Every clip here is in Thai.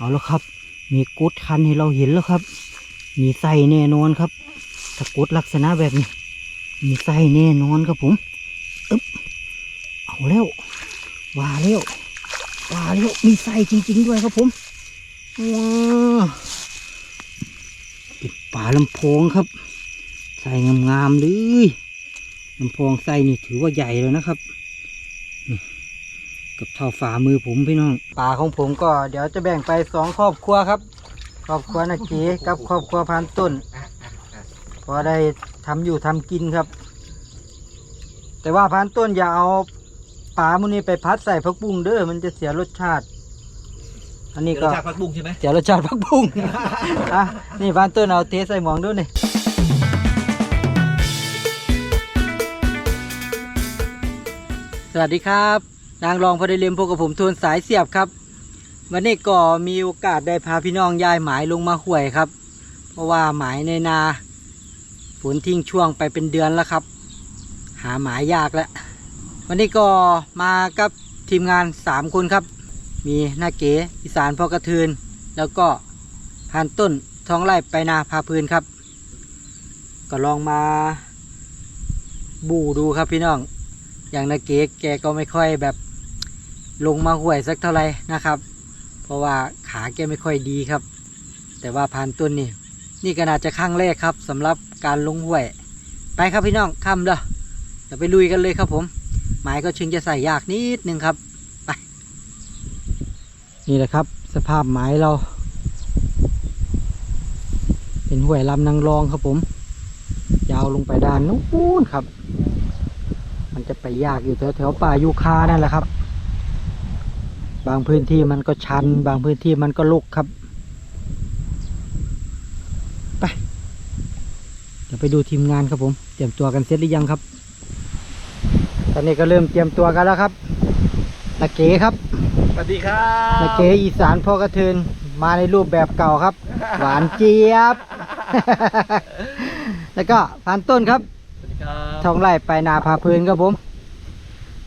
เอาแล้วครับ มีกุดคันให้เราเห็นแล้วครับ มีไส้แน่นอนครับถ้ากุดลักษณะแบบนี้ มีไส้แน่นอนครับผมอึ๊บเอาแล้วว่าแล้วว่าแล้วมีไส้จริง ๆ ด้วยครับผมว้าเป็นป่าลำโพงครับใส่งามๆเลยลำโพงใส่นี่ถือว่าใหญ่แล้วนะครับ กับเท่าฝ่ามือผมพี่น้องป่าของผมก็เดี๋ยวจะแบ่งไปสองครอบครัวครับครอบครัวนักเก๋กับครอบครัวพานต้นพอได้ทำอยู่ทำกินครับ แต่ว่าพานต้นอย่าเอาปลามุนี้ไปพัดใส่ผักบุ้งเด้อมันจะเสียรสชาติ อันนี้นี่ก็ก็จากผักบุ้งใช่ไหมเสียรสชาติผักบุ้งอะนี่พานต้นเอาเทใส่หมองด้วยนี่สวัสดีครับ นางรองพอได้เรียมพวกกับผมทูนสายเสียบครับ วันนี้ก็มีโอกาสได้พาพี่น้องย้ายหมายลงมาห่วยครับ เพราะว่าหมายในนาฝนทิ้งช่วงไปเป็นเดือนแล้วครับ หาหมายยากแล้ววันนี้ก็มากับทีมงานสามคนครับ มีหน้าเก๋อีสานพอกระเทือนแล้วก็พานต้นท้องไร่ไปนาพาพื้นครับ ก็ลองมาบูดูครับพี่น้อง อย่างนาเก๋แกก็ไม่ค่อยแบบ ลงมาห่วยสักเท่าไหร่นะครับ เพราะว่าขาแกไม่ค่อยดีครับ แต่ว่าพานต้นนี่นี่ก็น่าจะครั้งแรกครับสำหรับการลงห้วย ไปครับพี่น้องค่ำเด้อเดี๋ยวไปลุยกันเลยครับผม หมายก็ชึงจะใส่ยากนิดนึงครับไปนี่แหละครับ สภาพหมายเรา เป็นห้วยลำนางรองครับผม ยาวลงไปด้านนู้นครับ มันจะไปยากอยู่แถวแถวป่ายูคานั่นแหละครับ บางพื้นที่มันก็ชัน บางพื้นที่มันก็ลุกครับ ไป เดี๋ยวไปดูทีมงานครับผม เตรียมตัวกันเสร็จหรือยังครับ ตอนนี้ก็เริ่มเตรียมตัวกันแล้วครับนาเก๋ครับสวัสดีครันาเก๋อีสานพ่อกระเทินมาในรูปแบบเก่าครับ หวานเจี๊ยบ แล้วก็พันต้นครับสวัสดีครับท้องไร่ไปนาพาพื้นครับผม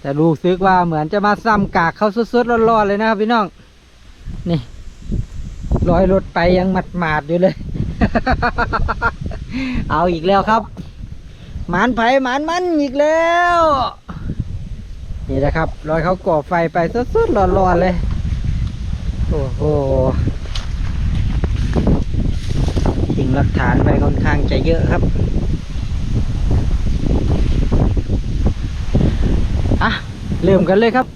แต่รู้สึกว่าเหมือนจะมาซ้ำกากเขาสดๆร้อนๆเลยนะครับพี่น้อง นี่ลอยรถไปยังหมาดๆอยู่เลย เอาอีกแล้วครับ หมานไผ่หมานมันอีกแล้ว นี่นะครับลอยเขาก่อไฟไปสดๆร้อนๆเลย โอ้โหทิ้งหลักฐานไปค่อนข้างจะเยอะครับ อะเริ่มกันเลยครับ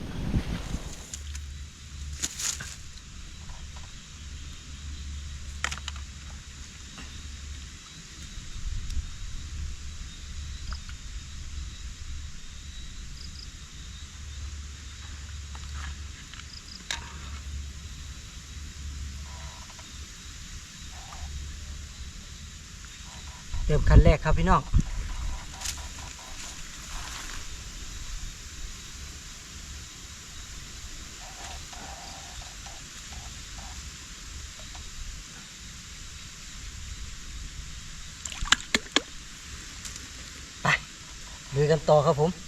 เริ่มคันแรกครับพี่น้อง ลุยกันต่อครับผม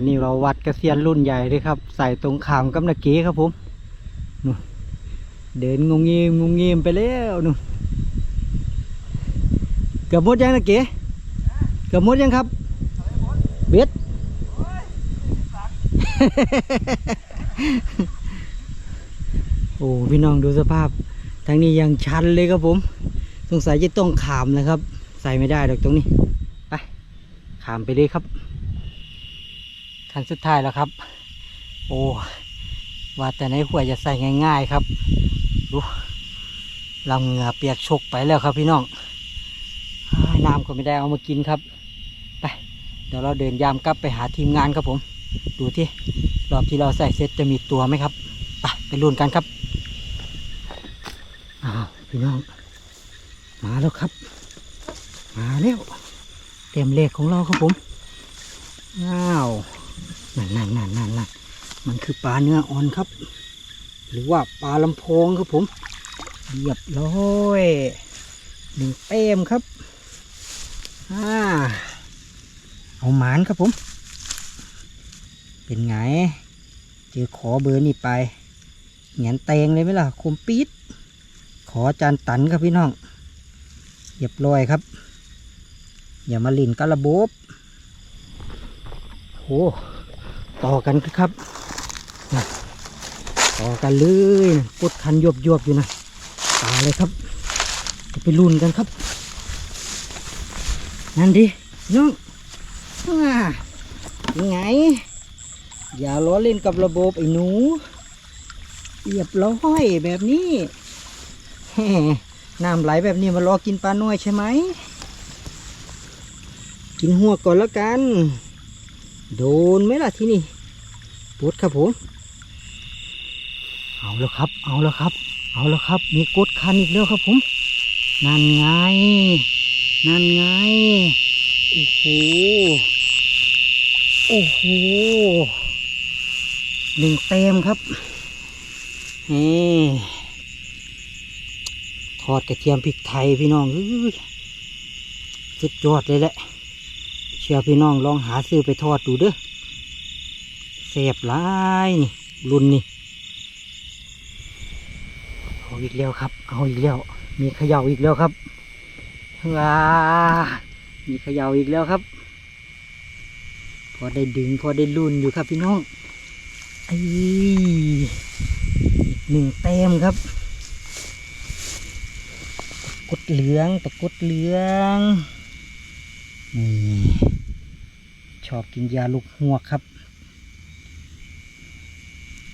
วันนี้เราวัดกระเซียนรุ่นใหญ่เลยครับ ใส่ตรงขามกับนาเก๋ครับผมนู่นเดินงงงีมงงงีมไปแล้วนู่นเกือบหมดยังนาเก๋เกือบหมดยังครับเบ็ดโอ้พี่น้องดูสภาพทางนี้ยังชันเลยครับผม สงสัยจะต้องขามนะครับ ใส่ไม่ได้ดอกตรงนี้ ไปขามไปเลยครับ คันสุดท้ายแล้วครับ โอ้ว่าแต่ในหัวจะใส่ง่าย ๆครับ ดูลำเหงือเปียกชกไปแล้วครับพี่น้องน้ำก็ไม่ได้เอามากินครับ ไป เดี๋ยวเราเดินยามกลับไปหาทีมงานครับผม ดูที่รอบที่เราใส่เซตจะมีตัวไหมครับ ไปไปลุ้นกันครับอ้าวพี่น้อง มาแล้วครับ มาแล้ว เต็มเลขของเราครับผม อ้าว นั่นนั่นนั่นนั่นนั่นมันคือปลาเนื้ออ่อนครับ หรือว่าปลาลำโพงครับผมเรียบร้อยหนึ่งเต็มครับอ่าเอาหมานครับผม เป็นไง เจอขอเบอร์นี่ไปเหงียนเตงเลยไหมล่ะคมปี๊ดขอจานตันครับพี่น้องเรียบร้อยครับ อย่ามาลินกระบบโอ้ ต่อกันครับนะต่อกันเลยนะกดคันยวบยวบอยู่นะตาเลยครับจะไปลุ้นกันครับ นั่นดิน้องยังไง อย่าล้อเล่นกับระบบไอ้หนูเรียบร้อยแบบนี้น้ำไหลแบบนี้มารอกินปลาน้อยใช่ไหม กินหัวก่อนแล้วกัน โดนไหมล่ะที่นี่ปวดครับผม เอาแล้วครับ เอาแล้วครับ เอาแล้วครับ มีกดคันอีกแล้วครับผม นั่นไง นั่นไง โอ้โห โอ้โหหนึ่งเต็มครับเฮ้ทอดกระเทียมพริกไทยพี่น้องสุดยอดเลยแหละ ชื่อพี่น้องลองหาซื้อไปทอดดูเด้อเสียบหลายนี่รุ่นนี่เอาอีกแล้วครับ เอาอีกแล้ว มีเขย่าอีกแล้วครับว้ามีเขย่าอีกแล้วครับ พอได้ดึงพอได้รุ่นอยู่ครับพี่น้องไอ้หนึ่งเต็มครับตะกุดเหลืองตะกุดเหลืองนี่ ชอบกินยาลูกหัวครับ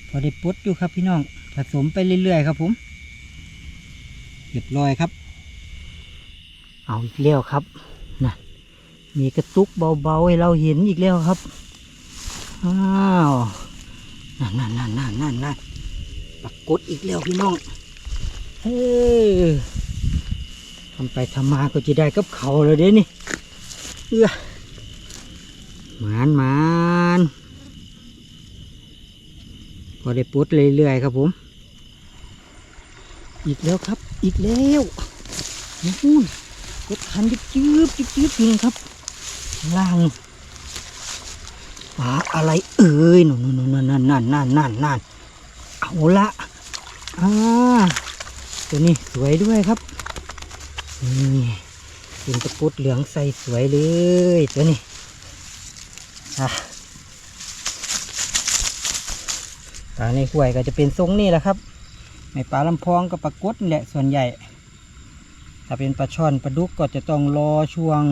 พอได้ปลดอยู่ครับพี่น้อง ผสมไปเรื่อยๆครับผมเรียบร้อยครับ เอาอีกแล้วครับนะมีกระตุกเบาๆให้เราเห็นอีกแล้วครับอ้าวนั่นนั่นนั่นนั่นนั่นนั่นปรากฏอีกแล้วพี่น้องเฮ้ยทำไปทำมาก็จะได้กับเขาเลยเด้นี่เอื้อ หมานหมานพอได้ปุ๊ดเรื่อยๆครับผม อีกแล้วครับ อีกแล้วนู่นกดคันจิ๊บจิ๊บจิ๊บจิ๊บอยู่นครับล่างปลาอะไรเอ่ยนู่นนู่นนั่นนั่นนั่นนั่นนั่นเอาละอ่าตัวนี้สวยด้วยครับนี่เป็นตะปุดเหลืองใสสวยเลยตัวนี้อ่ ปลาในห้วยก็จะเป็นทรงนี่แหละครับไม่ปลาลำพองก็ปลากดแหละส่วนใหญ่ ถ้าเป็นปลาช่อนปลาดุกก็จะต้องรอช่วง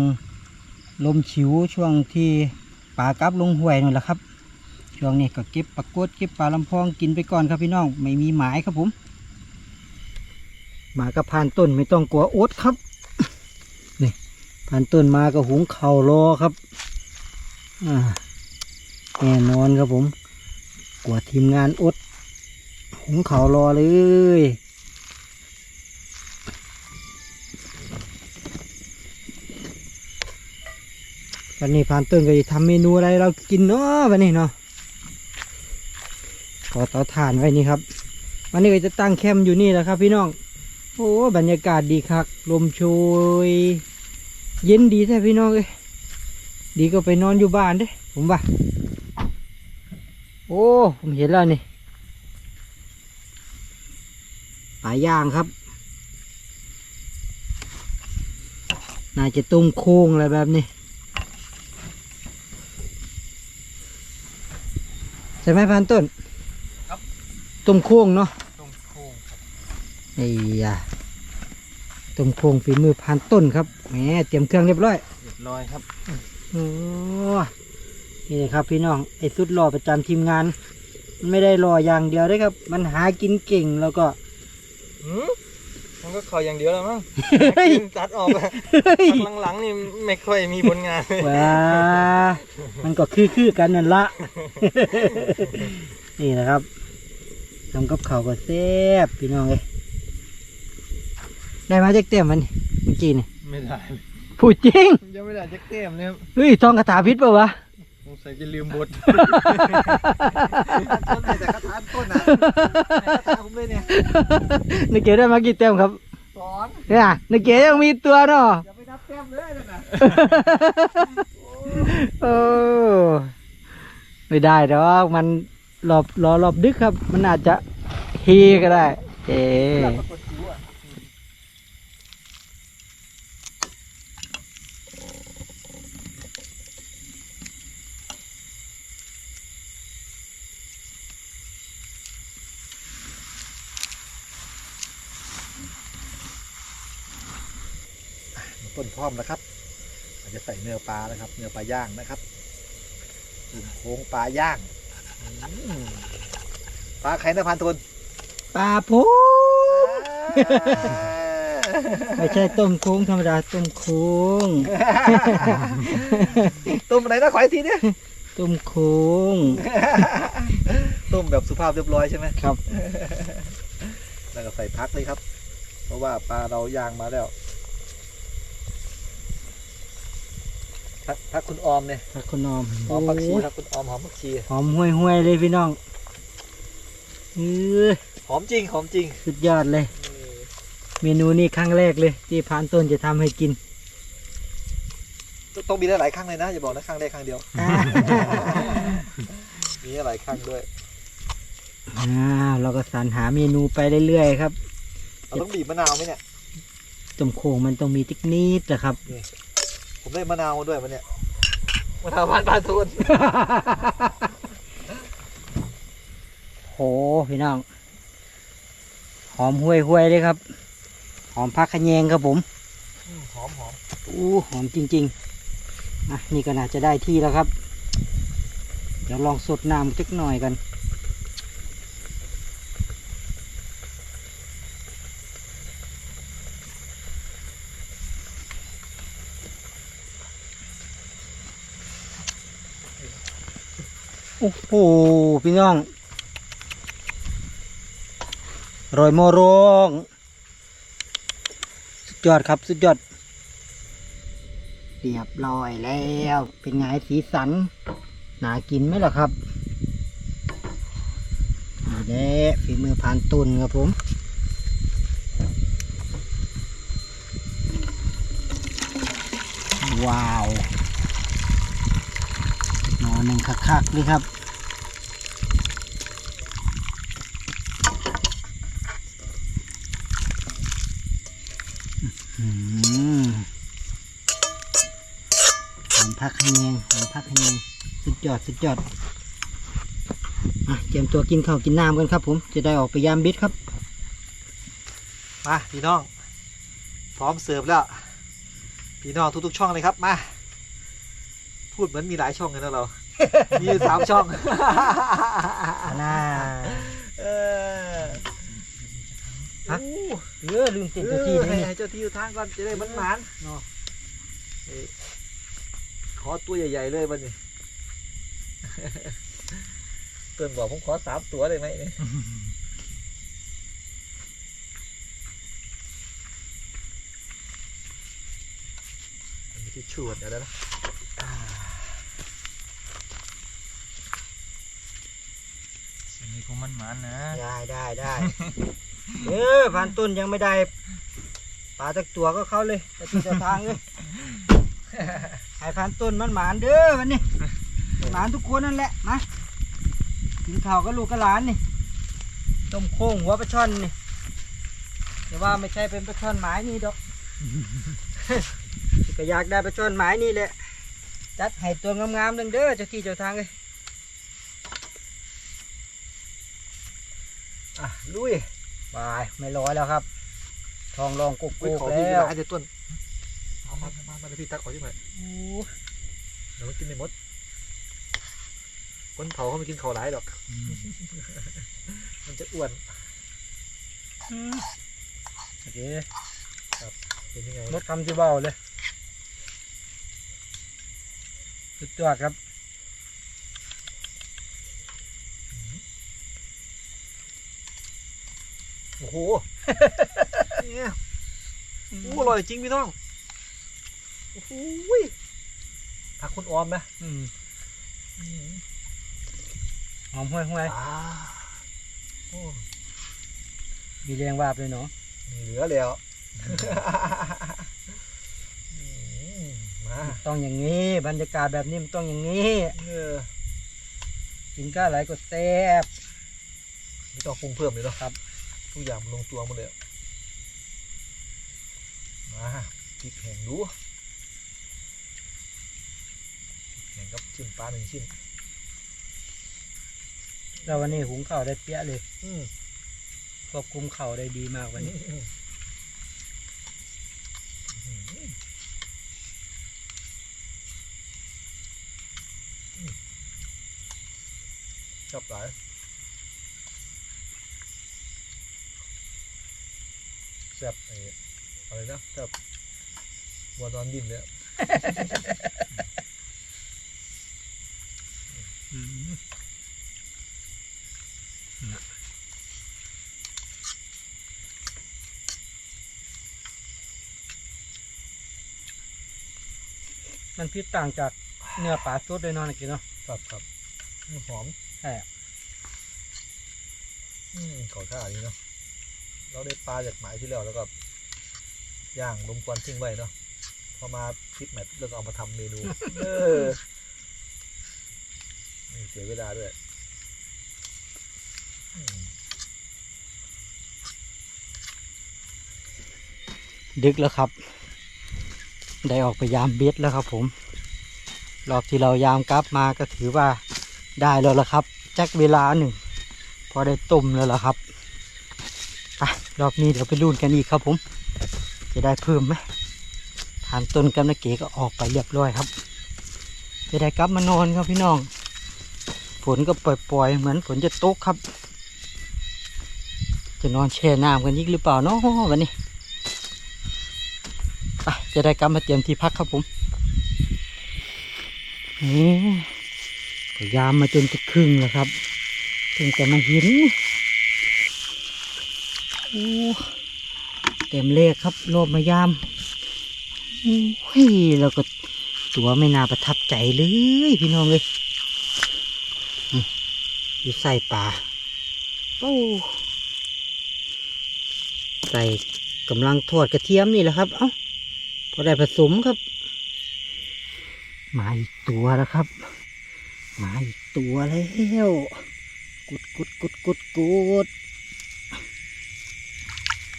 ลมฉิวช่วงที่ปลากลับลงห้วยนั่นแหละครับ ช่วงนี้ก็เก็บปลากดเก็บปลาลำพองกินไปก่อนครับพี่น้องไม่มีหมายครับผมหมาก็ผ่านต้นไม่ต้องกลัวอดครับนี่ผ่านต้นมาก็หุงเข่ารอครับ แน่นอนครับผมกลัวทีมงานอดหุงเขารอเลยวันนี้ผ่านต้นก็จะทำเมนูอะไรเรากินเนาะวันนี้เนาะขอเตาถ่านไว้นี่ครับวันนี้ก็จะตั้งแคมป์อยู่นี่แหละครับ พี่น้อง โอ้บรรยากาศดีคัก ลมโชย เย็นดีแท้พี่น้องเอ้ย ดีก็ไปนอนอยู่บ้านเด้ผมว่า โอ้ ผมเห็นแล้วนี่ปลาย่างครับ น่าจะต้มโค้งอะไรแบบนี้ใช่ไหมพันต้นครับต้มโค้งเนาะตรงโค้งครับไอ้ยาต้มโค้งฝีมือพันต้นครับแหมเตรียมเครื่องเรียบร้อย เรียบร้อยครับ โอ้นี่เลยครับพี่น้องไอ้สุดหล่อประจำทีมงานมันไม่ได้หล่ออย่างเดียวได้ครับ มันหากินเก่งแล้วก็หืมมันก็คอยอย่างเดียวแล้วมั้งเฮ้ยตัดออกอะเฮ้ยหลังๆนี่ไม่ค่อยมีผลงานเลยว้ามันก็คือคือๆกันนั่นละ นี่นะครับทำกับข้าวก็แซ่บพี่น้องเลยได้มาจากเต็มมันเมื่อกี้นี่ไม่ได้ พูดจริง ยังไม่ได้จักเต็มเลยครับเฮ้ยทองคาถาพิษเปล่าวะ สงสัยจะลืมบท ต้นไหนแต่กระทานต้นอะกระทานผมเลยเนี่ยนึกเก๋ได้มากี่เต็มครับสอนเนี่ยนึกเก๋ยังมีตัวเนาะ อย่าไปนับแต้มเลยนั่นน่ะโอ้ไม่ได้แต่ว่ามันรอบรอรอบดึกครับ มันอาจจะเฮก็ได้ เอ๊ ปรากฏจิ๋ว อะต้นพร้อมนะครับเราจะใส่เนื้อปลานะครับ เนื้อปลาย่างนะครับตุ่มโค้งปลาย่างอืมปลาไข่นพันทนปลาโพไม่ใช่ต้มโค้งธรรมดาต้มโค้งต้มอะไรนะขออีกทีเนี่ยต้มโค้งต้มแบบสุภาพเรียบร้อยใช่ไหมครับ แล้วก็ใส่พักเลยครับ เพราะว่าปลาเราย่างมาแล้ว พักพักคุณออมเนี่ยผักคุณออมหอมผักชีโอ้ยครับคุณออมหอมผักชีหอมห่วยห่วยๆเลยพี่น้องเออหอมจริงหอมจริงสุดยอดเลย เมนูนี้ครั้งแรกเลย ที่พานต้นจะทำให้กิน ต้องมีหลายๆครั้งเลยนะอย่าบอกนะครั้งแรกครั้งเดียว มีหลายครั้งด้วยอ่าเราก็สรรหาเมนูไปเรื่อยๆครับ เราต้องบีบมะนาวไหมเนี่ย ต้มโค้งมันต้องมีติ๊กนิดนะครับ ผมได้มะนาวมาด้วยมันเนี่ยมะนาวพันธุ์ปลาทูนโหพี่น้อง หอมห่วยห่วยๆเลยครับ หอมพักขะแยงครับผมหอมหอมอู้หอมจริงๆอะนี่ก็น่าจะได้ที่แล้วครับ เดี๋ยวลองสดน้ำจักหน่อยกัน อ้โหพี่น้องรอยโมโรงสุดยอดครับสุดยอดเรียบร้อยแล้ว เป็นไงสีสันหนากินไหมล่ะครับนี่แหละฝีมือพานตุนครับผมว้าว นอนหนึ่งคักๆเลยครับ อืม หอมพักขะแยงหอมพักขะแยงสุดยอดสุดยอดอะเตรียมตัวกินข้าวกินน้ำกันครับ ผมจะได้ออกไปยามบิดครับมาพี่น้อง พร้อมเสิร์ฟแล้ว พี่น้องทุกๆช่องเลยครับมา พูดเหมือนมีหลายช่องเลยนะเรา มีอยู่สามช่องน่าเออฮะโอ้เออลืมเต็มตัวที่เออเลให้ยให้เจ้าที่อยู่ทางก่อนจะได้มันหมานๆเนาะเอ้ย ขอตัวใหญ่ๆเลยวันนี้เตือนบอกผมขอสามตัวเลยไหมเนี่ยมีที่ชวนเดี๋ยวนะสิ่งนี้คงมันหมันนะ ได้ได้ได้ เออพันต้นยังไม่ได้ ปลาจากตัวก็เข้าเลยไปที่เจ้าทางเลย ให้พันต้นมันหมานเด้อวันนี้หมานทุกคนนั่นแหละมากินข้าวกับลูกกับหลานนี่ต้มโค้งหัวปลาช่อนนี่แต่ว่าไม่ใช่เป็นปลาช่อนหมายนี่ดอกก็อยากได้ปลาช่อนหมายนี่แหละจัดให้ตัวงามๆเด้อเด้อเจ้าที่เจ้าทางเลยอะลุยบายไม่ร้อยแล้วครับ ทองรองกุกอุ้ยกุกขอแล้พี่เววลาเดี๋ยวต้น เอามามามาเดี๋ยวพี่ตักขอที่ไหนเดี๋ยวมันกินไม่หมดคนเผาเขาไม่กินเขาหลายหรอก มันจะอ้วนโอเคเป็นยังไงมดคำที่เบาเลยสุดยอดครับโอ้โห เนี่ยโอ้อร่อยจริงพี่น้องโอ้โหผักคุณออมนะอืมอืมหอมห้วยห้วยอ่าโอ้มีแรงวาบเลยเนาะมีเหลือแล้วอืมมาต้องอย่างนี้ บรรยากาศแบบนี้มันต้องอย่างนี้เออกินก็อะไรก็แซ่บไม่ต้องปรุงเพิ่มเลยเนาะครับ ทุกอย่างมันลงตัวหมดเลยมาพริกแห้งดู พริกแห้งกับชิ้นปลาหนึ่งชิ้นแล้ววันนี้หุงข้าวได้เปี้ยเลยอืมควบคุมเข่าวได้ดีมากวันนี้อืมอืมอืมชอบหลายแซ่บไอ้อะไรนะแซ่บวัวนอนดินเนี่ย มันพิษต่างจากเนื้อปลาสดเลยเนาะนะกินเนาะครับครับอืมหอมใช่อะอืมขอท่าดีเนาะเราได้ปลาจากหมายที่แล้วแล้วก็ย่างลมควันทิ้งไว้เนาะพอมาพิษแมทแล้วก็เอามาทำเมนู เออไม่เสียเวลาด้วยอืมดึกแล้วครับ ได้ออกไปยามเบ็ดแล้วครับผม รอบที่เรายามกลับมาก็ถือว่าได้แล้วละครับแจ็คเวลาหนึ่ง พอได้ต้มแล้วล่ะครับไปรอบนี้เดี๋ยวไปรุ่นกันอีกครับผม จะได้เพิ่มไหมทานต้นกำนัเก๋ก็ออกไปเรียบร้อยครับ จะได้กลับมานอนครับพี่น้อง ฝนก็ปล่อยๆ เหมือนฝนจะตกครับ จะนอนแช่น้ำกันอีกหรือเปล่าเนาะวันนี้ จะได้กลับมาเตรียมที่พักครับผมนี่พยามมาจนจะครึ่งแล้วครับถึงจะมาห็นโอ้เต็มเลขครับโลบมายามโอ้ยเราก็ตัวไม่น่าประทับใจเลยพี่น้องเลยอยู่ใส่ป่าโอ้ใส่กำลังทอดกระเทียมนี่แหละครับ เอ้า พอได้ผสมครับ มาอีกตัวแล้วครับ มาอีกตัวแล้วกุดกุดกุดกุดกุด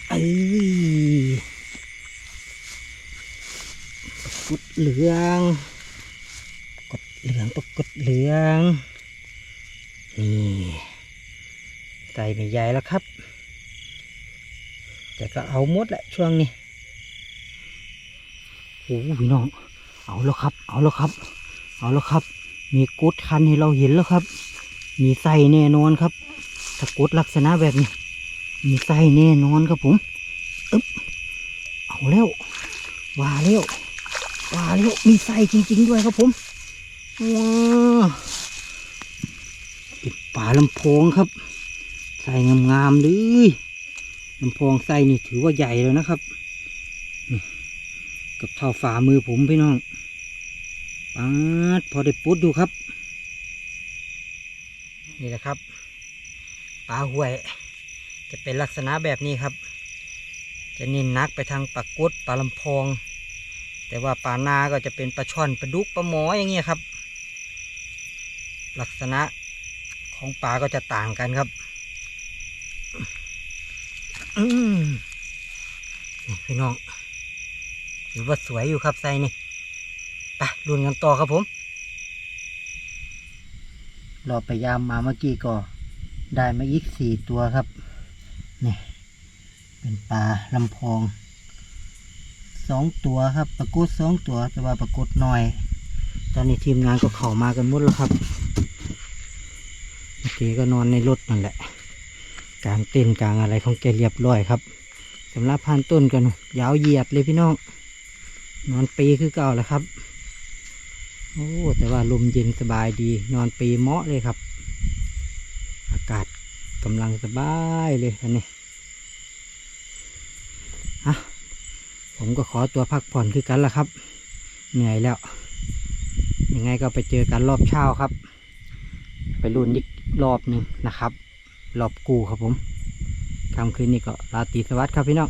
เอ้ยปรากดเหลืองกดเหลืองปรากดเหลืองนี่ใส่ไม่ใหญ่แล้วครับ แต่ก็เอาหมดแหละช่วงนี้ โอ้โหพี่น้อง เอาแล้วครับ เอาแล้วครับ เอาแล้วครับ มีกุดคันให้เราเห็นแล้วครับ มีไส้แน่นอนครับ ถ้ากุดลักษณะแบบนี้ มีไส้แน่นอนครับผมอึ๊บเอาแล้วว่าแล้วว่าแล้วมีไส้จริง ๆ ด้วยครับผมว้าเป็นป่าลำโพงครับไส้งามๆเลยลำโพงไส้นี่ถือว่าใหญ่แล้วนะครับ กับเท่าฝ่ามือผมพี่น้องปาดพอได้ปุ๊ดดูครับ นี่แหละครับปลาห่วย จะเป็นลักษณะแบบนี้ครับ จะน้นนักไปทางปลากุดปลาลำพอง แต่ว่าปลานาก็จะเป็นปลาช่อนปลาดุกปลาหมออย่างเงี้ยครับ ลักษณะของปลาก็จะต่างกันครับอืมพี่น้อง ถือว่าสวยอยู่ครับไซนี่ไปลุนกันต่อครับผม เราพยายามมาเมื่อกี้ก็ได้มาอีกสี่ตัวครับ นี่ เป็นปลาลำพองสองตัวครับปรากฏสองตัวแต่ว่าปรากฏน้อย ตอนนี้ทีมงานก็เข้ามากันหมดแล้วครับเมื่อกี้ก็นอนในรถนั่นแหละกลางเต้นกลางอะไรของแกเรียบร้อยครับสำหรับพันต้นกันยาวเหยียดเลยพี่น้อง นอนปีคือเก่าแล้วครับ โอ้แต่ว่าลมเย็นสบายดี นอนปีเหมาะเลยครับ อากาศกำลังสบายเลยท่านนี้ฮะผมก็ขอตัวพักผ่อนคือกันละครับ เหนื่อยแล้ว ยังไงก็ไปเจอกันรอบเช้าครับ ไปรุ่นอีกรอบหนึ่งนะครับ รอบกูครับผมค่ำคืนนี้ก็ราตรีสวัสดิ์ครับพี่น้อง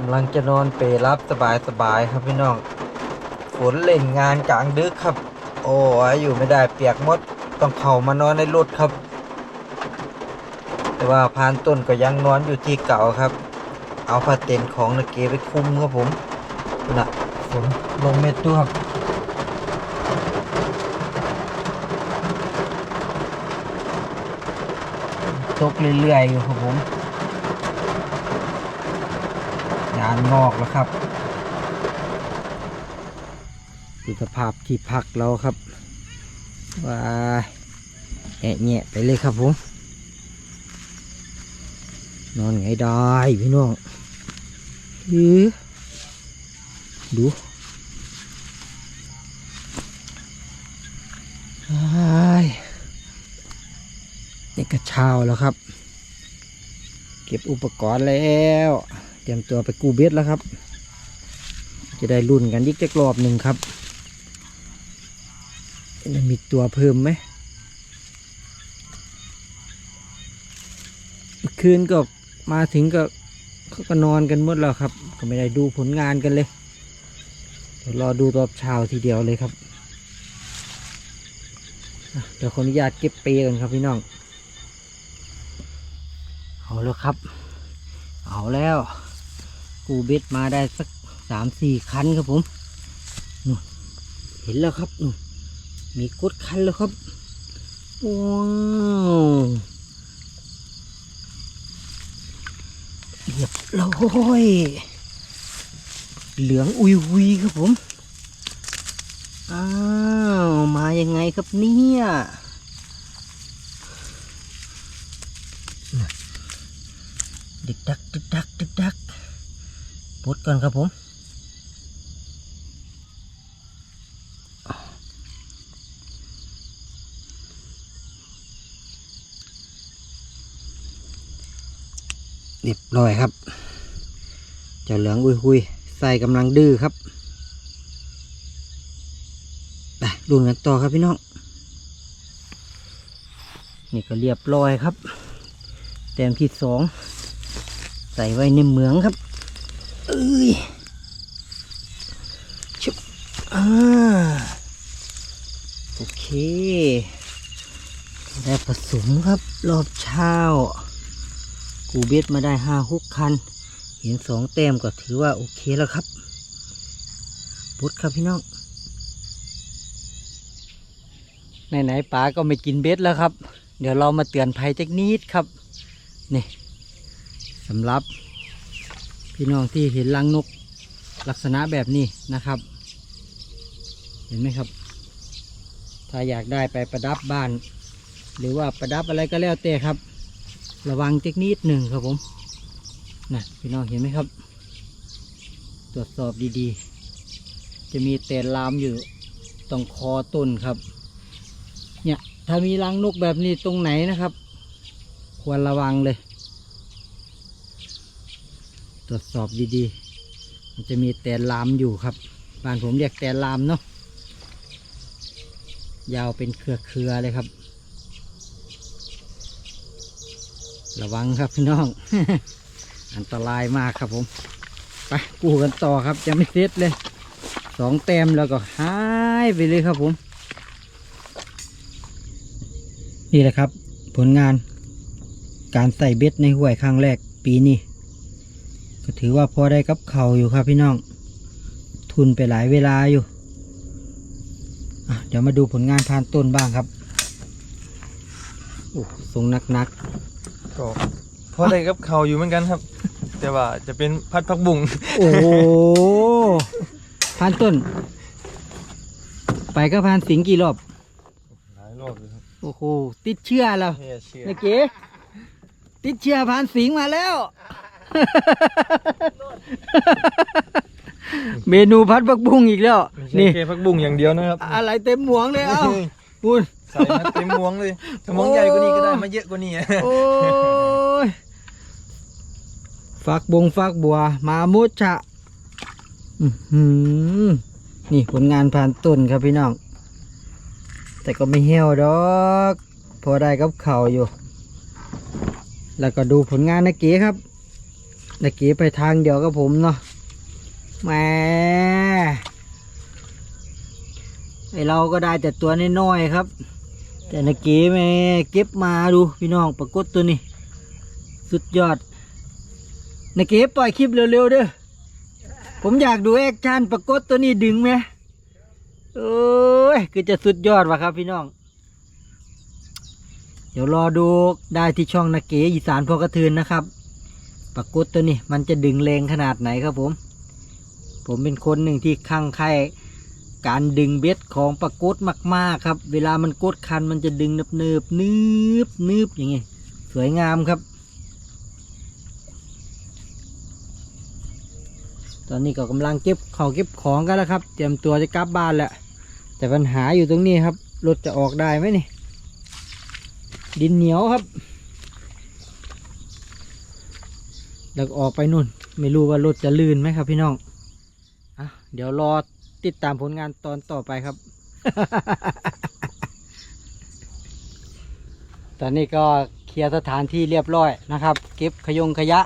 กำลังจะนอนเปรรับสบายสบายครับพี่น้อง ฝนเล่นงานกลางดึกครับ โอ้ยอยู่ไม่ได้เปียกมดต้องเข้ามานอนในรถครับ แต่ว่าพานต้นก็ยังนอนอยู่ที่เก่าครับ เอาผ้าเต็นท์ของนาเกไปคุมครับผมน่ะฝนลงเม็ดตัวครับตกเรื่อยๆอยู่ครับผมยานอกแล้วครับดูสภาพที่พักเราครับว้าแอะแงะไปเลยครับผม นอนไงได้พี่น้องอือดูนี่ก็เช้าแล้วครับ เก็บอุปกรณ์แล้ว รียมตัวไปกูเบ็ดแล้วครับ จะได้รุ่นกันยิกจักรอบหนึ่งครับจะมีตัวเพิ่มไหมคืนก็มาถึงก็เขาก็นอนกันหมดแล้วครับ ก็ไม่ได้ดูผลงานกันเลยเดี๋ยวรอดูรอบเช้าทีเดียวเลยครับเดี๋ยวขออนุญาตเก็บเปย์กันครับพี่น้อง เอาแล้วครับ เอาแล้ว กูเบ็ดมาได้สักสามสี่คันครับผมนู่นเห็นแล้วครับนู่นมีกดคันแล้วครับว้าวเรียบร้อยเหลืองอุยวุยครับผมอ้าวมายังไงครับเนี่ยดึกดักดัก ดก่อนครับผมเรียบร้อยครับ เจ้าเหลืองอุยหุยใส่กำลังดื้อครับไปดูกันต่อครับพี่น้อง นี่ก็เรียบร้อยครับ แต้มที่สอง ใส่ไว้ในเหมืองครับ เอ้ยชุบอ่าโอเค ได้ผสมครับรอบเช้า กูเบ็ดมาได้ห้าหกคัน เห็นสองแต้มก็ถือว่าโอเคแล้วครับบุดครับพี่น้องไหนๆป๋าก็ไม่กินเบ็ดแล้วครับ เดี๋ยวเรามาเตือนภัยเทคนิคครับ นี่สำหรับ พี่น้องที่เห็นรังนกลักษณะแบบนี้นะครับ เห็นไหมครับ ถ้าอยากได้ไปประดับบ้าน หรือว่าประดับอะไรก็แล้วแต่ครับ ระวังเทคนิคหนึ่งครับผมนะพี่น้องเห็นไหมครับ ตรวจสอบดีๆ จะมีแต่ลามอยู่ตรงคอต้นครับ เนี่ยถ้ามีรังนกแบบนี้ตรงไหนนะครับ ควรระวังเลย ตรวจสอบดีๆ มันจะมีแต่ลามอยู่ครับ บ้านผมเรียกแต่ลามเนาะ ยาวเป็นเครือๆเลยครับ ระวังครับพี่น้อง อันตรายมากครับผม ไปกู้กันต่อครับจะไม่เสร็จเลย สองแต้มแล้วก็หายไปเลยครับผม นี่แหละครับ ผลงานการใส่เบ็ดในห้วยครั้งแรกปีนี้ ก็ถือว่าพอได้กับเขาวอยู่ครับพี่น้อง ทุนไปหลายเวลาอยู่อะเดี๋ยวมาดูผลงานพานต้นบ้างครับโอ้ทรงนักนักก็พอได้กับเขาวอยู่เหมือนกันครับ แต่ว่าจะเป็นพัดพักบุ่งๆโอ้โหพานต้น ไปก็พานสิงกี่รอบหลายรอบเลยครับโอ้โหติดเชื่อแล้วเฮียเชื่อนะเก๋ติดเชียร์ผ่านสิงมาแล้ว เมนูพัดบักบุ้งอีกแล้วไม่ใช่นี่แค่พักบุ้งอย่างเดียวนะครับอะไรเต็มหมวงเลยเอ้าคุณ ใส่มาเต็มหมวงเลยถ้ามวงใหญ่กว่านี้ก็ได้มาเยอะกว่านี้โอ้ยฟักบงฟักบัว มามุชะอื้อหือนี่ผลงานผ่านต้นครับพี่น้อง แต่ก็ไม่เหี่ยวดอก พอได้กับเข่าวอยู่ แล้วก็ดูผลงานนาเก๋ครับ นาเก๋ไปทางเดียวกับผมเนาะแหมไอเราก็ได้แต่ตัวน้อยๆครับ แต่นาเก๋แม่เก็บมาดูพี่น้องปรากฏตัวนี้สุดยอดนาเก๋ปล่อยคลิปเร็วๆเด้อผมอยากดูแอคชั่นปรากฏตัวนี้ดึงไหมโอ้ยคือจะสุดยอดว่ะครับพี่น้อง เดี๋ยวรอดูได้ที่ช่องนาเก๋อีสานพอกระเทือนนะครับ ปรากฏตัวนี้มันจะดึงแรงขนาดไหนครับผม ผมเป็นคนหนึ่งที่ข้างใครการดึงเบ็ดของปลากดมาก ๆ ครับ เวลามันกดคันมันจะดึงเนิบเนิบๆนืบนืบอย่างงี้สวยงามครับ ตอนนี้ก็กำลังเก็บของเก็บของกันแล้วครับ เตรียมตัวจะกลับบ้านแหละแต่ปัญหาอยู่ตรงนี้ครับรถจะออกได้ไหมนี่ดินเหนียวครับ แล้วออกไปนู่น ไม่รู้ว่ารถจะลื่นไหมครับพี่น้องอะเดี๋ยวรอติดตามผลงานตอนต่อไปครับ ตอนนี้ก็เคลียร์สถานที่เรียบร้อยนะครับ เก็บขยงขยะ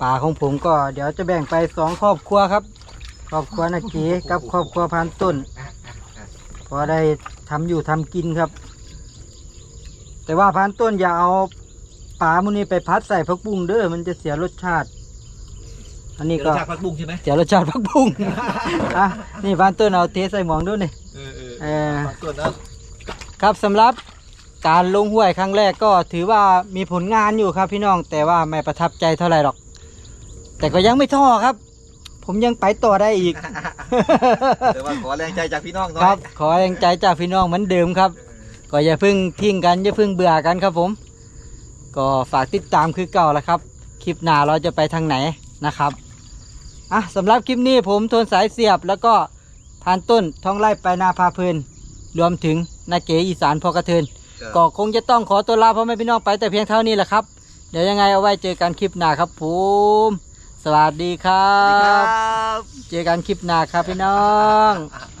ป่าของผมก็เดี๋ยวจะแบ่งไปสองครอบครัวครับ ครอบครัวนากีกับครอบครัวพานต้นพอได้ทำอยู่ทำกินครับ แต่ว่าพานต้นอย่าเอา ปลามุนี้ไปพัดใส่ผักบุ้งเด้อมันจะเสียรสชาติ อันนี้นี่ก็ก็จากพักบุ้งใช่ไหมเสียรสชาติผักบุ้ง อะนี่พานต้นเอาเทใส่หมองด้วยนี่ เออเออเออส่วนนั้นครับสำหรับการลงห้วยครั้งแรกก็ถือว่ามีผลงานอยู่ครับพี่น้องแต่ว่าไม่ประทับใจเท่าไหร่หรอก แต่ก็ยังไม่ท้อครับ ผมยังไปต่อได้อีก แต่ว่าขอแรงใจจากพี่น้องหน่อยครับ ขอแรงใจจากพี่น้องเหมือนเดิมครับ ก็อย่าเพิ่งทิ้งกันอย่าเพิ่งเบื่อกันครับผม ก็ฝากติดตามคือเก่าแล้วครับ คลิปหน้าเราจะไปทางไหนนะครับอะสำหรับคลิปนี้ผมโทนสายเสียบแล้วก็พานต้นท้องไร่ไปนาพาเพลินรวมถึงนาเก๋อีสานพอกระเทินก็คงจะต้องขอตัวลาพ่อแม่พี่น้องไปแต่เพียงเท่านี้แหละครับ เดี๋ยวยังไงเอาไว้เจอกันคลิปหน้าครับผมสวัสดีครัคบรับเจอกันคลิปหน้าครับพี่น้องอะ